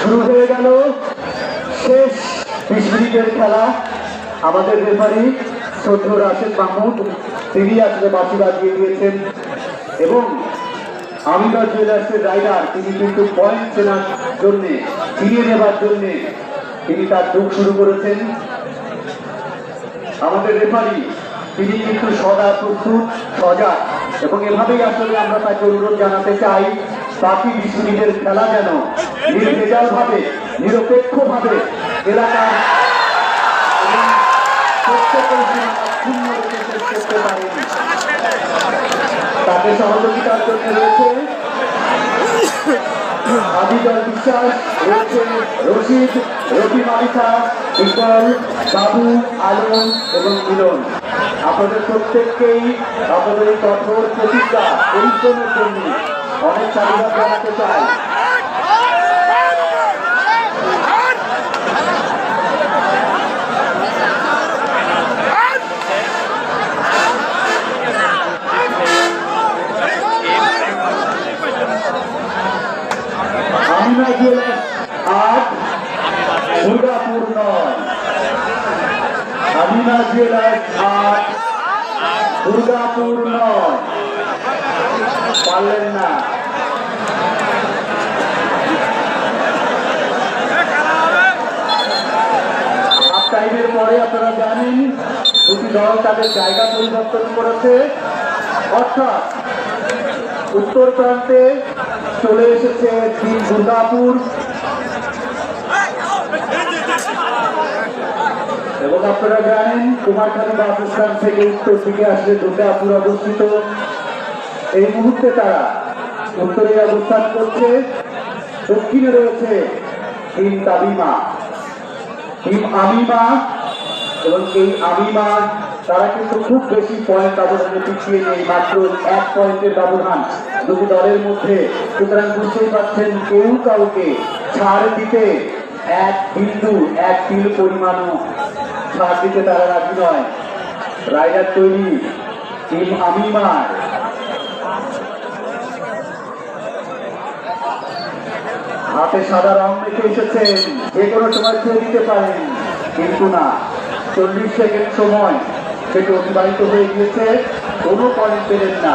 শুরু হয়ে গেল শেষ বিশ মিনিটের খেলা। আমাদের রেফারি শ্রদ্ধ রাশেদ মাহমুদ, তিনি আসলে বাসি বাজিয়ে দিয়েছেন। এবং আমিনার জুয়েলার্সের রাইডার তিনি কিন্তু পয়েন্ট চেনার জন্যে, ফিরিয়ে নেবার জন্যে তিনি তার যুগ শুরু করেছেন। আমাদের রেফারি, তিনি কিন্তু সদা প্রস্তুত, সজাগ। এবং এভাবেই আসলে আমরা তাকে অনুরোধ জানাতে চাই, বাকি বিশ মিনিটের খেলা যেন নির্ভেজাল ভাবে নিরপেক্ষ ভাবে এলাকার তাকে সহযোগিতার জন্য রয়েছে আদিদল বিশ্বাস, রয়েছে রশিদ রবি মালিকা ইকল বাবু, আলম এবং মিলন। আপনাদের প্রত্যেককেই আপনাদের কঠোর প্রতিজ্ঞা, পরিশ্রমের জন্য অনেক সাধুবাদ জানাতে চাই। আমিনা জুয়েলার্স আট দুর্গাপুর নয় আমিনা জুয়েলার্স আট দুর্গাপুর পারলেন না টাইমের পরে আপনারা জানেন, দুটি দল তাদের জায়গা পরিবর্তন করেছে। অর্থাৎ উত্তর প্রান্তে চলে এসেছে তিন দুর্গাপুর। এবং আপনারা জানেন কুমারখালী বাস থেকে উত্তর দিকে আসলে দুর্গাপুর অবস্থিত। এই মুহূর্তে তারা উত্তরে অবস্থান করছে। দক্ষিণে রয়েছে তিন তাবিমা টিম আমিমা এবং এই আমিমা তারা কিন্তু খুব বেশি পয়েন্ট ব্যবধানে পিছিয়ে নেই, মাত্র এক পয়েন্টের ব্যবধান। দুটি দলের মধ্যে, সুতরাং বুঝতেই পারছেন কেউ কাউকে ছাড় দিতে এক বিন্দু, এক তিল পরিমাণও ছাড় দিতে তারা রাজি নয়। রাইডার তৈরি, টিম আমিমার। হাতে সাদা রং রেখে এসেছেন, যে কোনো সময় খেয়ে দিতে পারেন, কিন্তু না। চল্লিশ সেকেন্ড সময়। সেটি অতিবাহিত হয়ে গিয়েছে কোনো পয়েন্ট পেলেন না।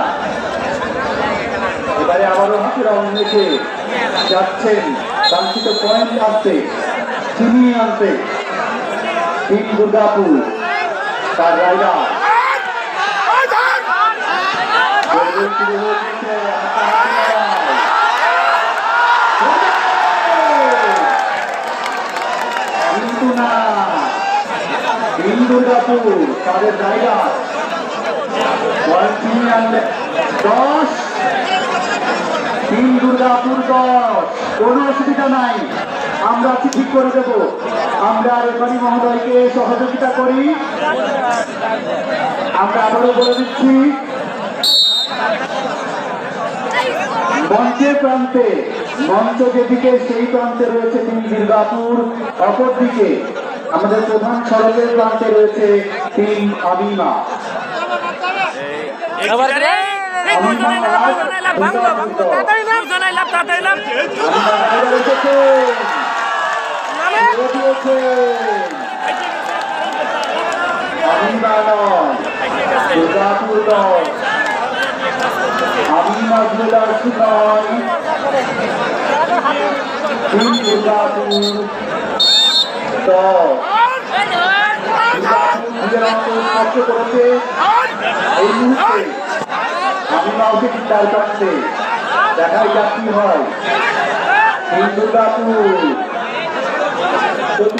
এবারে আবারও হাতের অন্যকে যাচ্ছেন কাঙ্ক্ষিত পয়েন্ট আনতে চিনিয়ে আনতে। টিম দুর্গাপুর তার রাইডার দুর্গাপুর তাদের জায়গা। দশ তিন দুর্গাপুর দশ। কোনো অসুবিধা নাই। আমরা ঠিক করে দেব। আমরা রেফারি মহোদয়কে সহযোগিতা করি। আমরা আবারও বলে দিচ্ছি, মঞ্চের প্রান্তে, মঞ্চ যেদিকে সেই প্রান্তে রয়েছে তিন দুর্গাপুর অপর আমাদের প্রধান সড়কের প্রান্তে রয়েছে আমিমা তাড়াতাড়ি নাম। আমিমা দুর্গাপুর। অন্তর স্পর্শ করেছে এই মুহূর্তে কি হয় এই দুর্গাপুর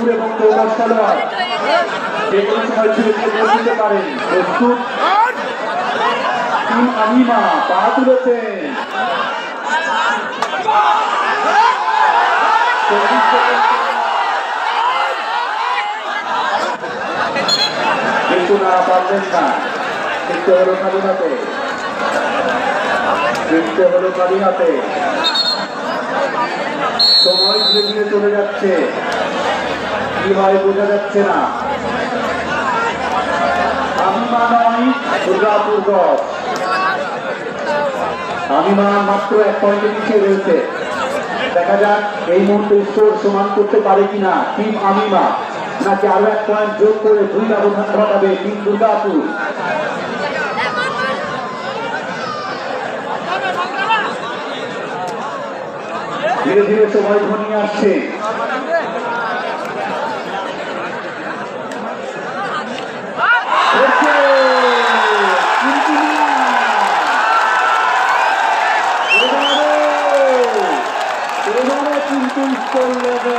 এবং দিতে পারেন প্রস্তুত টিম আমিমা পা তুলেছেন কিন্তু না পারলেন না। কিন্তু হলো খালি হাতে কিন্তু হলো খালি হাতে সময় ধীরে ধীরে চলে যাচ্ছে। কি হয় বোঝা যাচ্ছে না। দশ আমিমা মাত্র এক পয়েন্টে পিছিয়ে রয়েছে। দেখা যাক এই মুহূর্তে স্কোর সমান করতে পারে কিনা টিম আমিমা। নাকি আরও এক পয়েন্ট যোগ করে দুই ব্যবধান ঘটাবে টিম দুর্গাপুর ধীরে ধীরে সময় ঘনিয়ে আসছে হচ্ছে! কিন্তু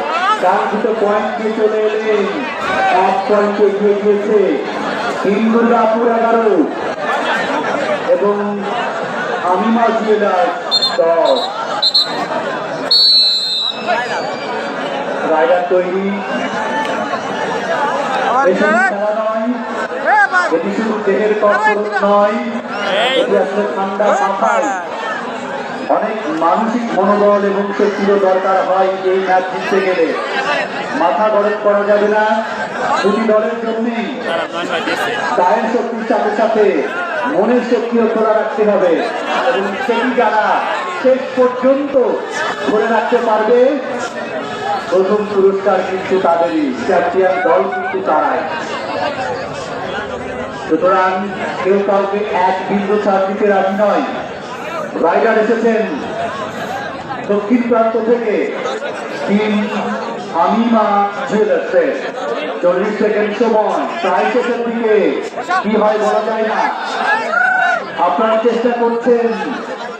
পয়েন্ট দিয়ে চলে এলেন। এক পয়েন্ট এগিয়ে গিয়েছে তিন দুর্গাপুর এগারো এবং আমিমা দশ। তৈরি। এসব খেলা এটি শুধু দেহের কসরত নয়। এটি আসলে ঠান্ডা অনেক মানসিক মনোবল এবং শক্তিরও দরকার হয় এই ম্যাচ জিততে গেলে। মাথা গরম করা যাবে না, দুটি দলের জন্যই গায়ের শক্তির সাথে সাথে মনের শক্তিও খোলা রাখতে হবে। এবং সেটি যারা শেষ পর্যন্ত ধরে রাখতে পারবে, প্রথম পুরস্কার কিন্তু তাদেরই চ্যাম্পিয়ন দল কিন্তু তারাই। সুতরাং কেউ কাউকে এক বিন্দু ছাড় দিতে রাজি নয়। রাইডার এসেছেন দক্ষিণ প্রান্ত থেকে। টিম আমিমা জুয়েলার্সের চল্লিশ সেকেন্ড সময় দিকে। কি হয় বলা যায় না। আপনার চেষ্টা করছেন,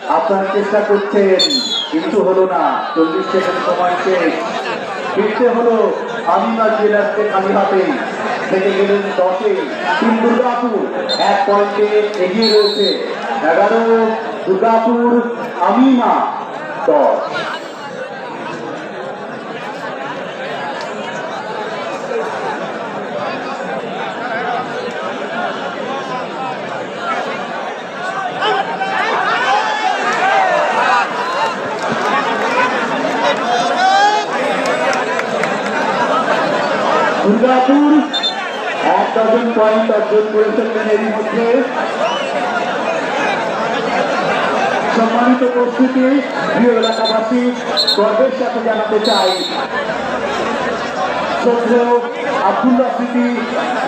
আপনার চেষ্টা করছেন, কিন্তু হলো না। চল্লিশ সেকেন্ড সময় শেষ। ফিরতে হলো আমিমা খালি হাতে। থেকে গেলেন দশে। তিন দুর্গাপুর, এক পয়েন্টে এগিয়ে রয়েছে। এগারো, দুর্গাপুর আমিমা দশ। দুর্গাপুর। এক ডজন পয়েন্ট অর্জন করে ফেললেন এরই মধ্যে। সম্মানিত উপস্থিতি, প্রিয় এলাকাবাসী, গর্বের সাথে জানাতে চাই। শ্রদ্ধেয় আব্দুল্লাহ স্মৃতি,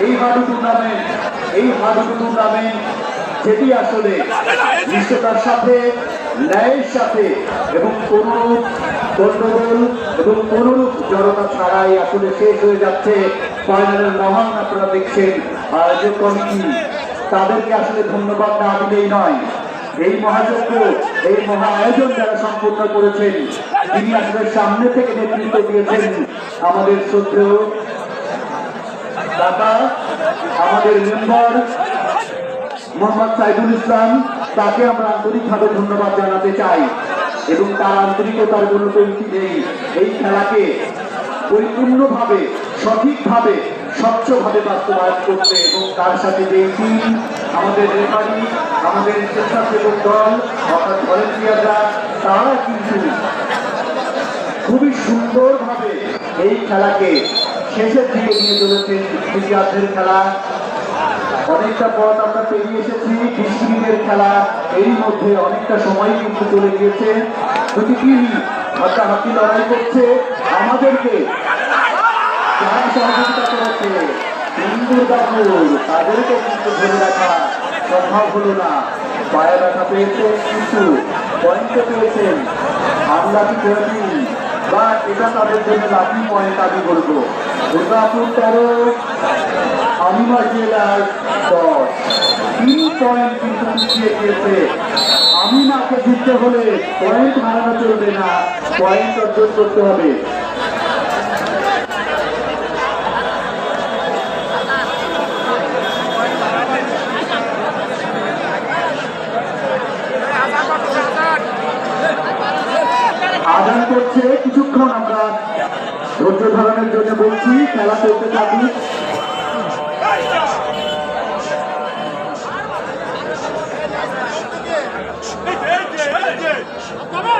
এই হাডু টুর্নামেন্ট এই হাডু টুর্নামেন্ট যেটি আসলে নিশ্চয়তার সাথে ন্যায়ের সাথে এবং কোনরূপ গন্ডগোল এবং কোনরূপ জড়তা ছাড়াই আসলে শেষ হয়ে যাচ্ছে। ফাইনালের মহান আপনারা দেখছেন আয়োজক কমিটি তাদেরকে আসলে ধন্যবাদ না দিলেই নয়। এই মহাযজ্ঞ, এই মহা আয়োজন যারা সম্পূর্ণ করেছেন, তিনি আসলে সামনে থেকে নেতৃত্ব দিয়েছেন আমাদের শ্রদ্ধেয় দাদা আমাদের মেম্বার, মোহাম্মদ সাইদুল ইসলাম তাকে আমরা আন্তরিকভাবে ধন্যবাদ জানাতে চাই এবং তার আন্তরিকতার কমতি নেই। এই খেলাকে পরিপূর্ণভাবে, সঠিকভাবে, স্বচ্ছভাবে বাস্তবায়ন করতে এবং তার সাথে যে টিম আমাদের রেফারি আমাদের স্বেচ্ছাসেবক দল, অর্থাৎ ভলেন্টিয়াররা তারা কিন্তু খুবই সুন্দরভাবে এই খেলাকে শেষের দিকে নিয়ে চলেছেন। খেলা অনেকটা পথ আমরা পেরিয়ে এসেছি। মিনিটের খেলা এরই মধ্যে অনেকটা সময় কিন্তু চলে গিয়েছে। টিম হাতাহাতি লড়াই করছে আমাদেরকে। তাদেরকে রাখা সম্ভব হলো না। পেয়েছে পেয়েছেন আমরা কি বা এটা তাদের জন্য লাকি পয়েন্ট আমি বলব। দুর্গাপুর তেরো হালিমা জেলার দশ। তিন পয়েন্ট কিন্তু পিছিয়ে গিয়েছে আমিনাকে জিততে হলে পয়েন্ট হারানো চলবে না, পয়েন্ট অর্জন করতে হবে। আদান করছে কিছুক্ষণ আমরা। ধৈর্য ধারণের জন্য বলছি, খেলা চলতে থাকি বাবা